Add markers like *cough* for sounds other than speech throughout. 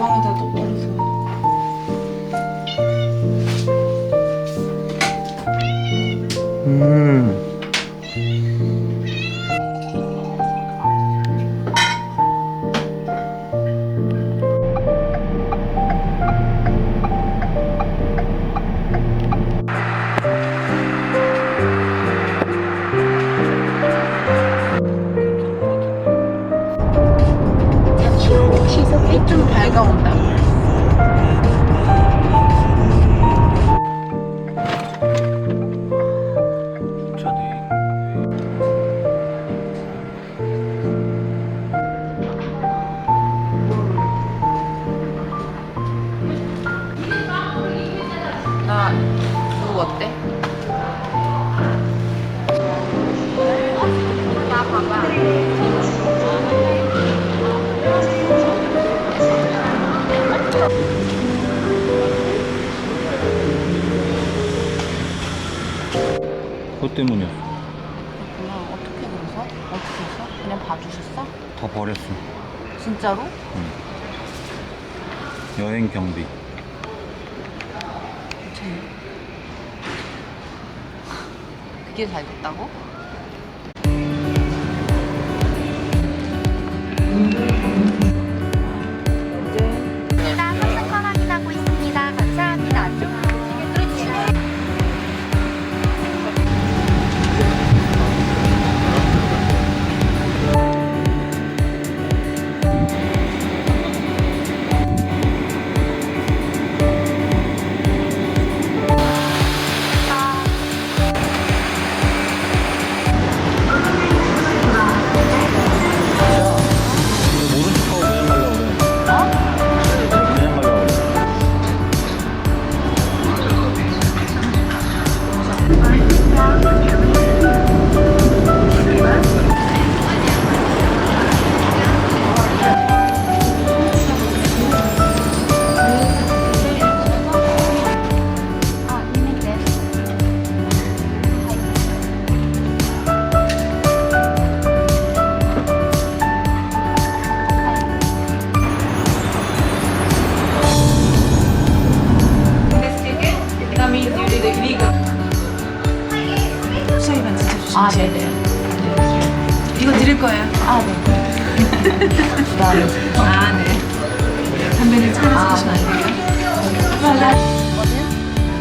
가방에다 넣어버려서. 음. 그것 때문이야. 그렇구나. 어떻게 그래서? 어떻게 해서? 그냥 봐주셨어? 다 버렸어. 진짜로? 여행 경비. 그게 잘 됐다고? 부담이. 아, 네. 담배는 차에서 아, 드시면 안 돼요.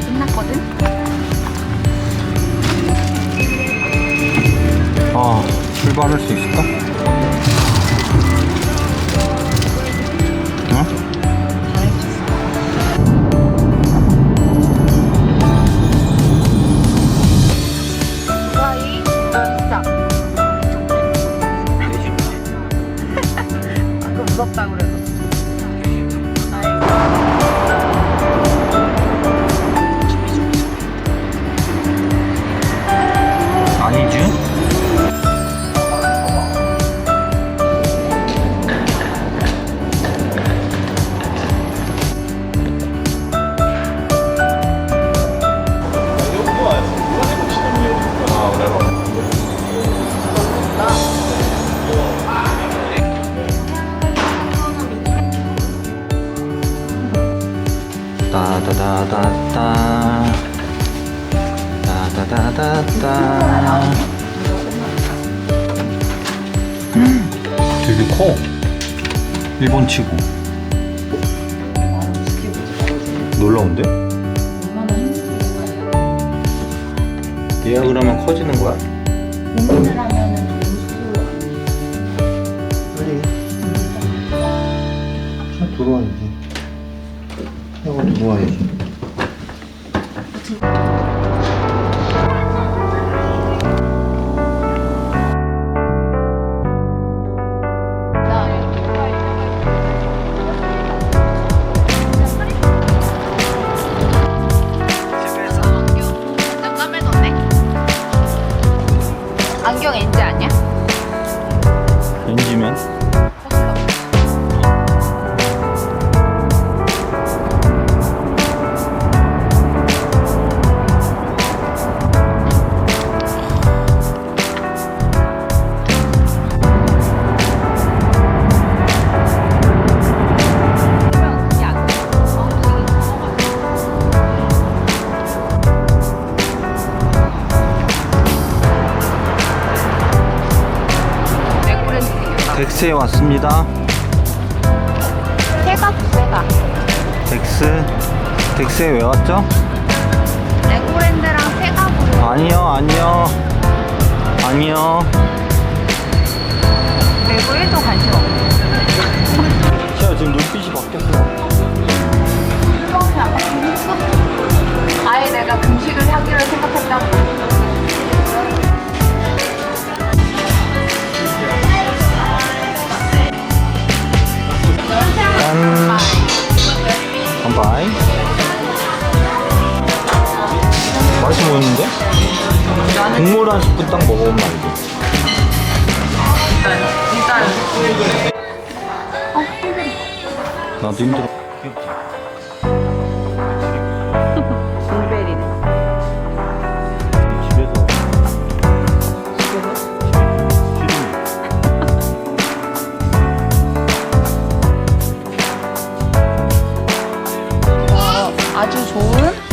끝났거든? 아, 출발할 수 있을까? 따다다다다 음, 되게 커. 일본 치고. 놀라운데? 예약을 하면 커지는 거야? 들어와야지 차가 들어와야지 덱스에 왔습니다. 새가 새가. 덱스. 덱스에 왜 왔죠? 레고랜드랑 보여. 아니요, 아니요. 아니요. 1도 관심 없어. 시아 지금 눈빛이 바뀌었어. 아예 내가 금식을 하기로 생각했다고. 짠. 한바이. 맛이 보이는데? 국물 한 스푼 딱 먹어보면 알지. 나도 힘들어. 아주 좋은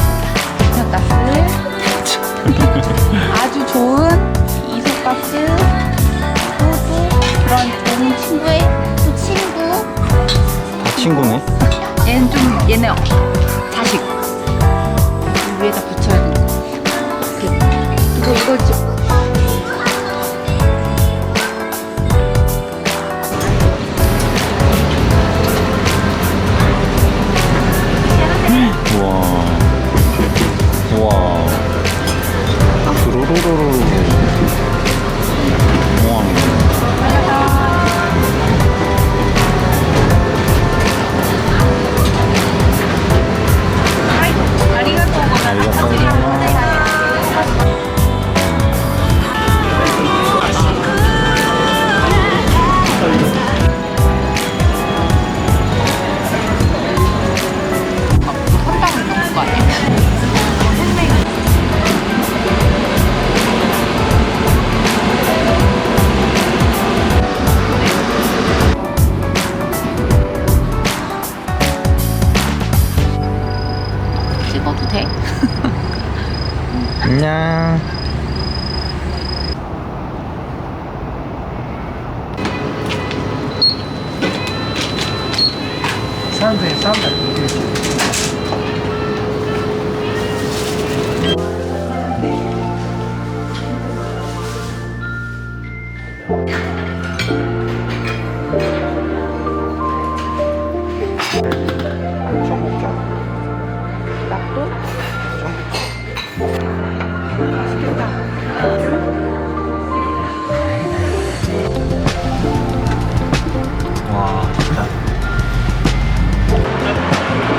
와, 진짜.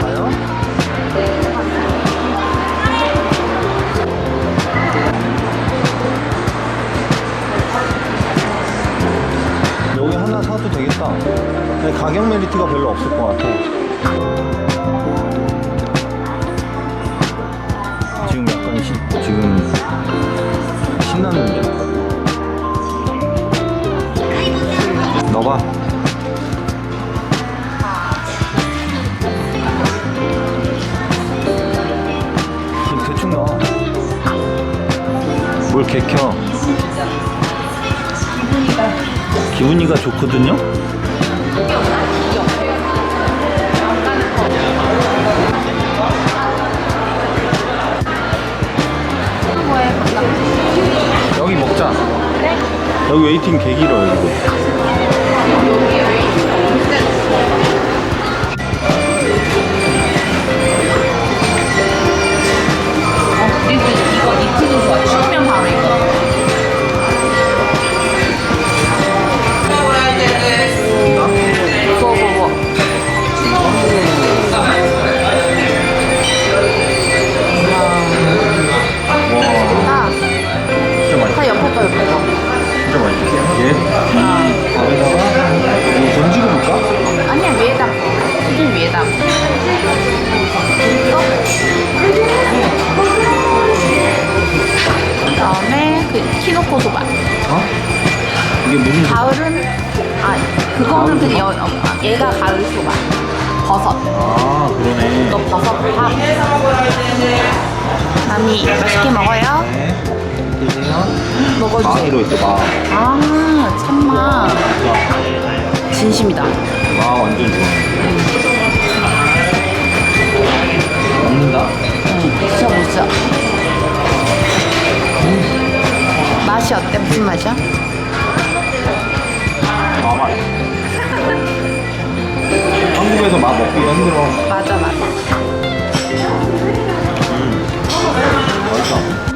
가요? 여기 하나 사도 되겠다. 근데 가격 메리트가 별로 없을 것 같아. 넣어봐. 그럼 대충 넣어. 뭘 개켜? 기분이가 좋거든요? 여기 먹자. 여기 웨이팅 개 길어, 여기도. 이게 무슨 가을은 아 그거는 그 여, 어, 아, 얘가 가을 소바 버섯 아, 그러네. 이거 버섯 밥 남이 맛있게 먹어요 네. 드세요. 먹어주세요 망. 아 참마. 진심이다. 아 완전 좋아. 먹는다. 드셔보자. 맛이 어때? 무슨 맛이야? 아 맛. 한국에서 맛 먹기가 힘들어. 맞아, 맞아. 맛있다.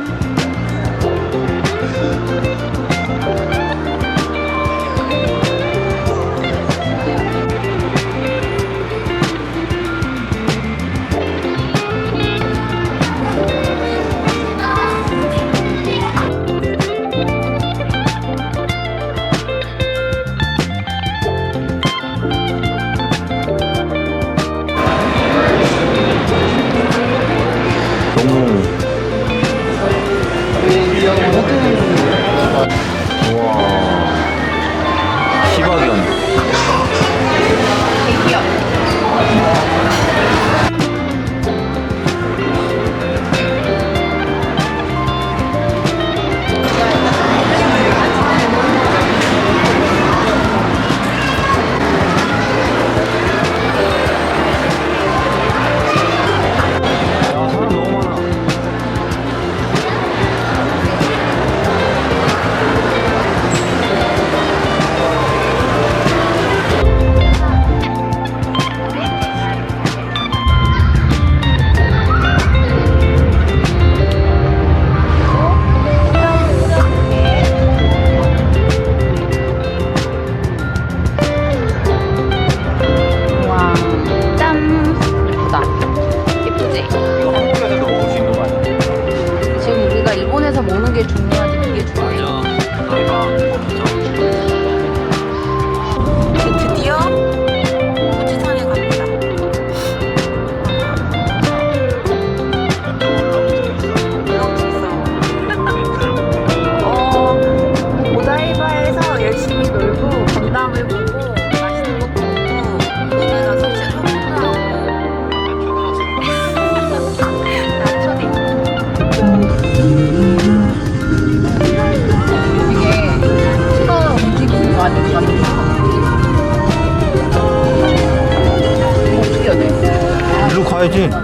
돼? 일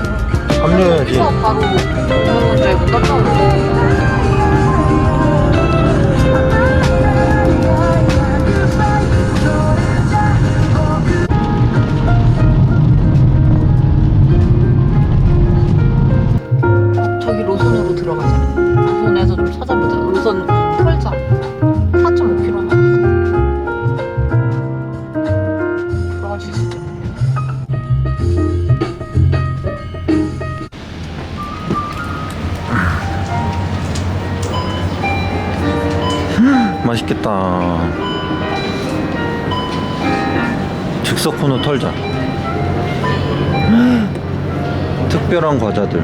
특별한 과자들.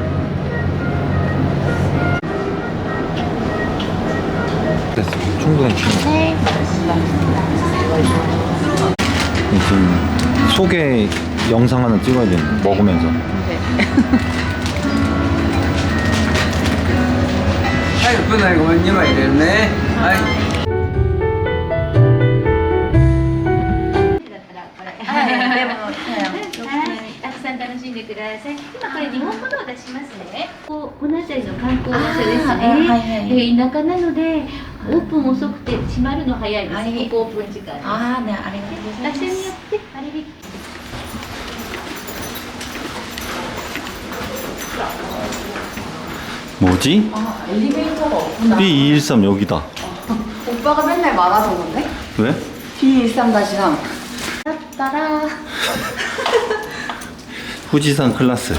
됐어. 충분해. 충분해 지금 소개 영상 하나 찍어야 되네 먹으면서. 네. *laughs* 아이쁘네 고객님 이랬네? 아이. しんでください。今これ日本語の出しますね。ここの辺りの観光場所ですね、はいはい、田舎なのでオープン遅くて閉まるの早いです。こいオープン時間ああねあれがとうごいによってあれ引き뭐 지? 아, 엘리베이터 가. B213 여기 다. *laughs* 오빠가 맨날 말하던 건 데? 왜? B113-3. 따 라. *laughs* 후지산 클라스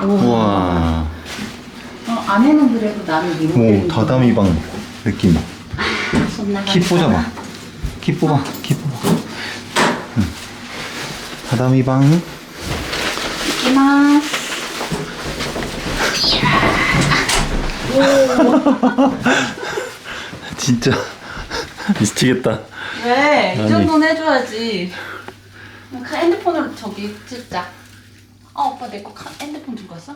우와 어, 안에는 그래도 나는 오 리모델링. 다다미 방 느낌. 키 뽑아봐 키 뽑아 키 뽑아 응. 다다미 방 이마스. *laughs* 진짜 미치겠다 왜? 이 아니. 정도는 해줘야지. 핸드폰으로 저기 찍자. 아, 오빠 내 거 핸드폰 들고 왔어?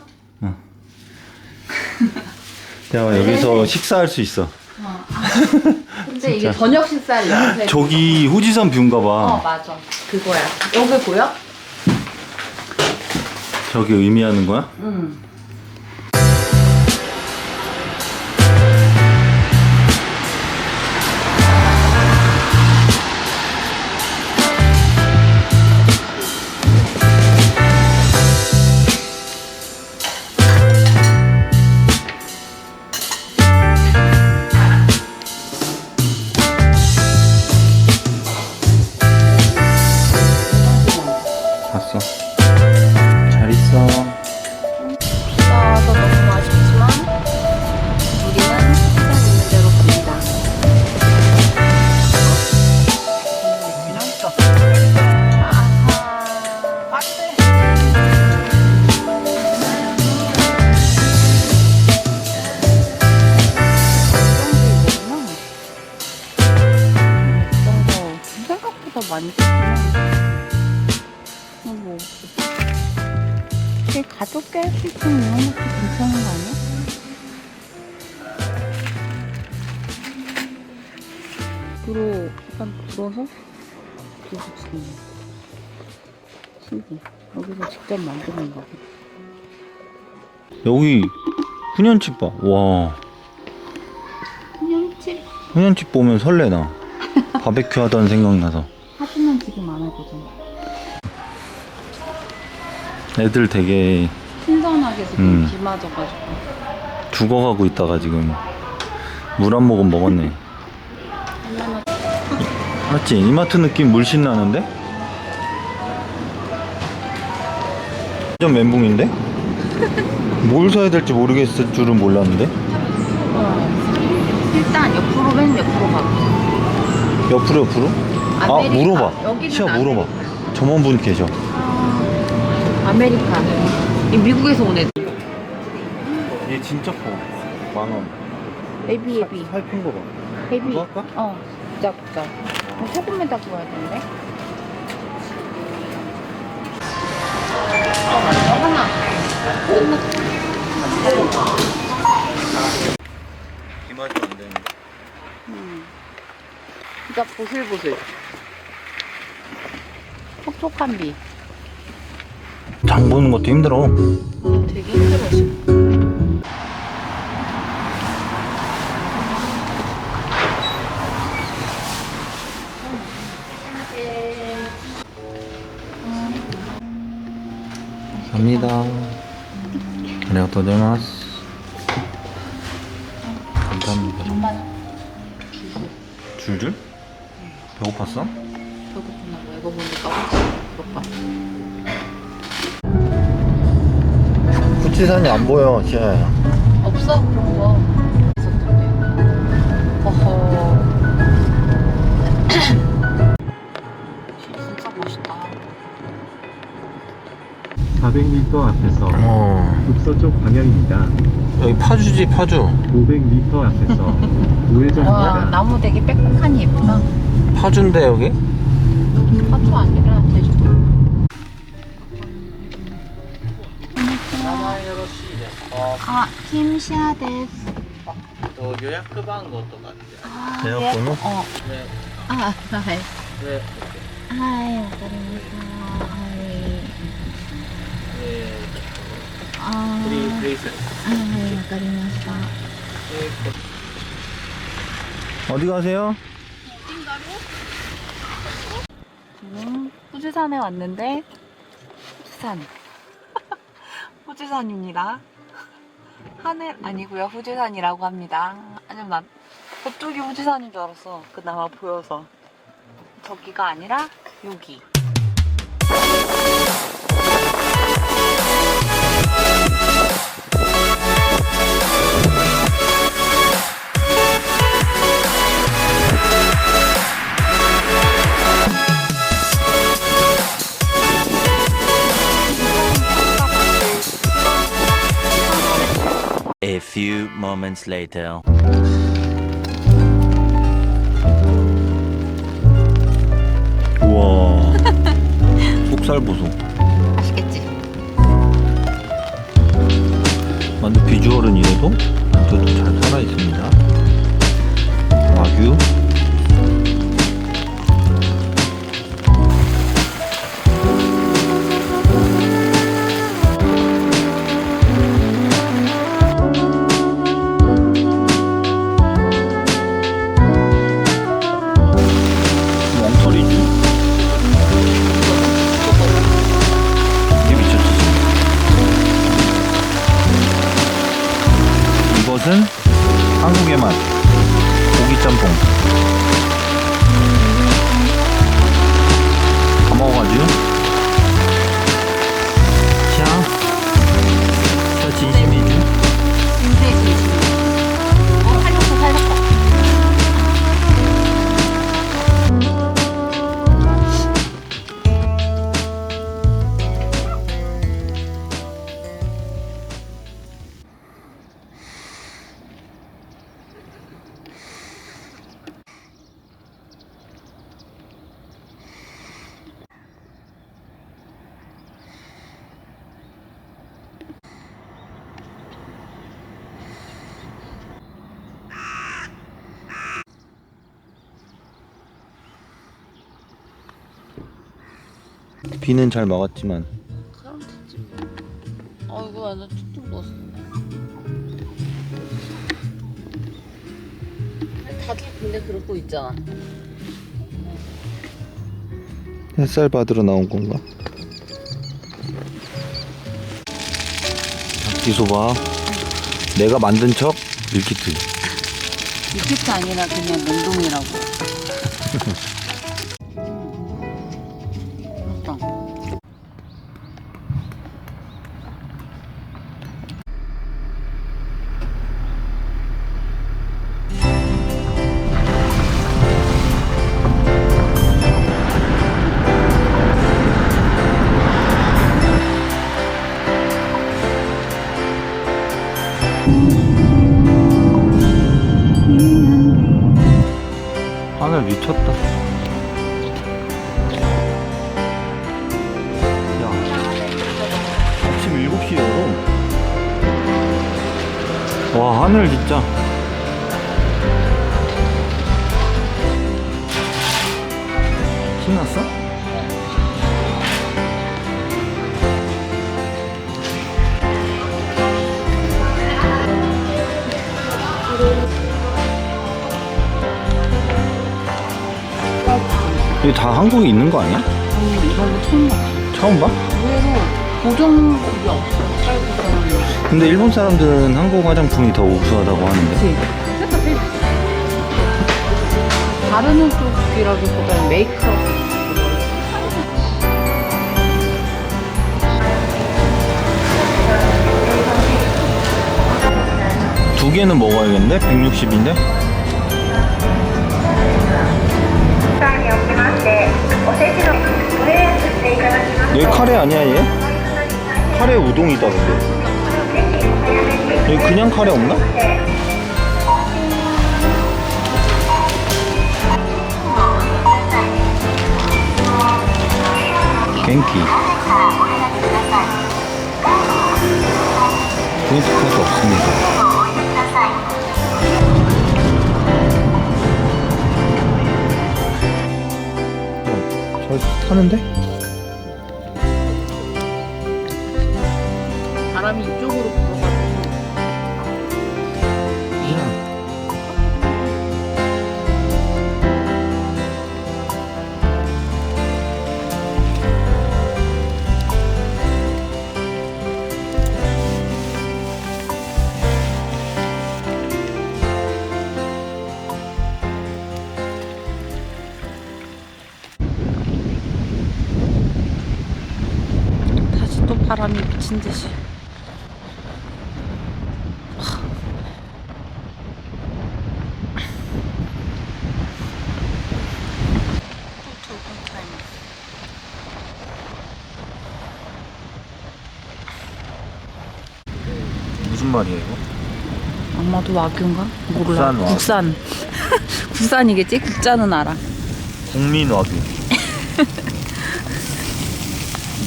야 여기서 식사할 수 있어 어. *laughs* 근데 이게 저녁 식사를 *laughs* 저기 후지산 뷰인가 어 봐. 맞아 그거야 여기 보여? 저기 의미하는 거야? 응 생각보다 많이 샀구나. 뭐 이게 가볍게 할수 있으면 이런 것도 괜찮은 거 아니야? 불어 약간 불어서 부딪히는 신기 여기서 직접 만드는 거 여기 훈연집 봐. 와. 그냥 집 훈연집 보면 설레나. *laughs* 바베큐 하던 생각나서. 하거든 애들 되게 신선하게 지금 음. 비 맞아가지고 죽어가고 있다가 지금 물 한 모금 먹었네. 맞지? 이마트 느낌 물씬 나는데? 좀 멘붕인데? 뭘 사야 될지 모르겠을 줄은 몰랐는데? 일단 옆으로 맨 옆으로 가보자 옆으로 옆으로? 아 아메리카. 물어봐. 여기는 시아 물어봐. 점원분 계셔. 아메리카 이 미국에서 온 애들 얘 진짜 커. 만 원. 베이비 베이비 살핀 거 봐. 베이비 이거 할까? 어 부자 부자 어, 소금에다 구워야 되는데 어, 하나 기마지 안 되는데. 진짜 보슬보슬 촉촉한 비 장 보는 것도 힘들어. 어, 되게 힘들어 지금 갑니다. 안녕하세요. 고자이마스. 감사합니다. 줄줄? 배고팠어? 배고프나 봐 이거 보니까 배고파 후치산이 안 보여, 시아야. 없어 그런 거 있었던데 어허 *clears throat* 진짜 멋있다 400m 앞에서 어. 북서쪽 방향입니다. 여기 파주지, 파주. 500m 앞에서 *laughs* 와 우회전입니다. 나무 되게 빽빽하니 예쁘다 파주인데, 여기? 파주 아니라 제주도 아 김시아 데스 예약 번호? 어. 아,はい。はい、わかりました。はい。あーはい、わかりました。 어디 가세요? 지금 후지산에 왔는데 후지산 *laughs* 후지산입니다. 하늘 아니고요 후지산이라고 합니다. 아니면 난 저쪽이 후지산인 줄 알았어. 그나마 보여서 저기가 아니라 여기. Few moments later. 우와. *laughs* 속살 보소. 아시겠지? 완전 비주얼은 이래도 그래도 잘 살아 있습니다. 비는 잘 막았지만. 그럼 됐지 뭐. 어 이거 완전 툭툭 넣었어 다들 근데 그러고 있잖아. 햇살 받으러 나온 건가? 닭기소바 내가 만든 척? 밀키트. 밀키트 아니라 그냥 냉동이라고 *laughs* 아침 7시에 열어 와 하늘 진짜 신났어? 이게 다 한국에 있는 거 아니야? 아니 이런 거 처음 봤어 처음 봐? 의외로 고정국이 없어 쌀국수는 근데 일본 사람들은 한국 화장품이 더 우수하다고 하는데 그치 바르는 쪽이라기보다는 메이크업 두 개는 먹어야겠는데? 160인데? 여기 카레 아니야 얘? 카레 우동이다 근데 여기 그냥 카레 없나? 갱키 포인트 카드 없습니다 어, 잘 타는데? 미친 듯이 무슨 이거? 아마도 와규인가? 몰라. 국산 와규. 국산. *laughs* 국산이겠지? 국자는 알아. 국민 와규 *laughs*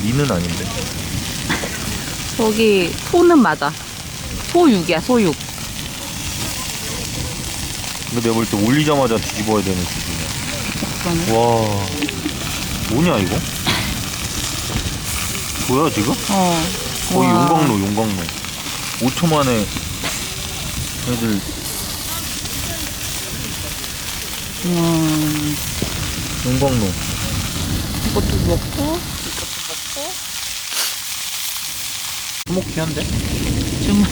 미는 아닌데 거기 소는 맞아. 소육이야, 소육. 근데 내가 볼 때 올리자마자 뒤집어야 되는 수준이야 그러네. 와 뭐냐 이거? 보여 지금? 어. 거의 와. 용광로 용광로 5초 만에 애들 음, 용광로 이것도 먹고, 주목해한데? 지금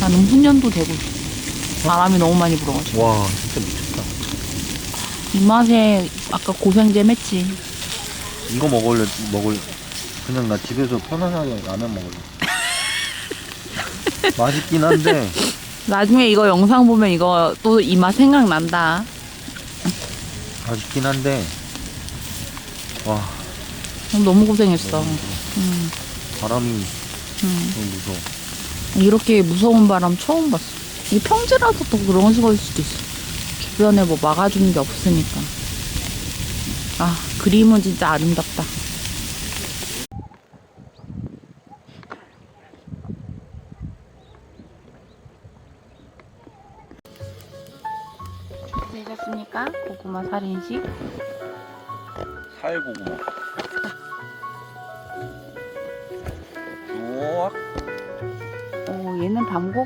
나는 훈련도 되고. 바람이 너무 많이 불어가지고. 와 진짜 미쳤다 이 맛에 아까 고생 좀 했지. 이거 먹을래 먹을 그냥 나 집에서 편안하게 라면 먹을래 *laughs* 맛있긴 한데 나중에 이거 영상 보면 이거 또 이 맛 생각난다. 맛있긴 한데 와 너무 고생했어. 음, 바람이 음. 너무 무서워 이렇게 무서운 바람 처음 봤어. 이 평지라서 또 그런 거일 수도 있어. 주변에 뭐 막아주는 게 없으니까. 아, 그림은 진짜 아름답다. 되셨습니까? 고구마 살인식. 살고구마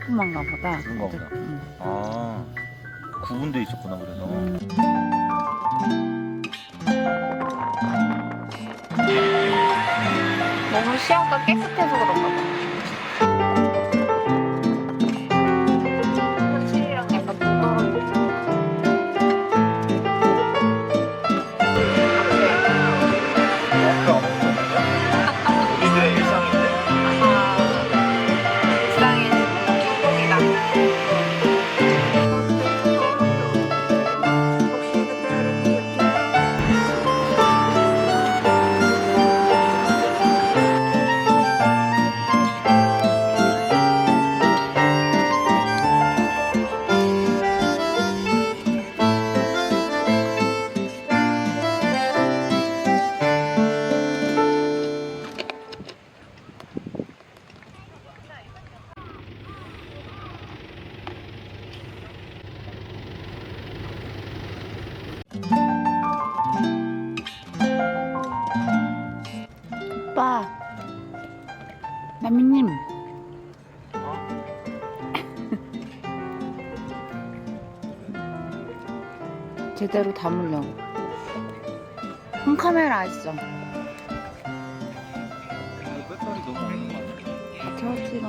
밤고구마인가 보다. 그런가 보다. 응. 아, 구분돼 있었구나, 그래서. 너무 시야가 깨끗해서 그런가 봐. 제대로 담으려고. 한 카메라 있어. 배터리 너무 없는 거 같아. 태웠지 너.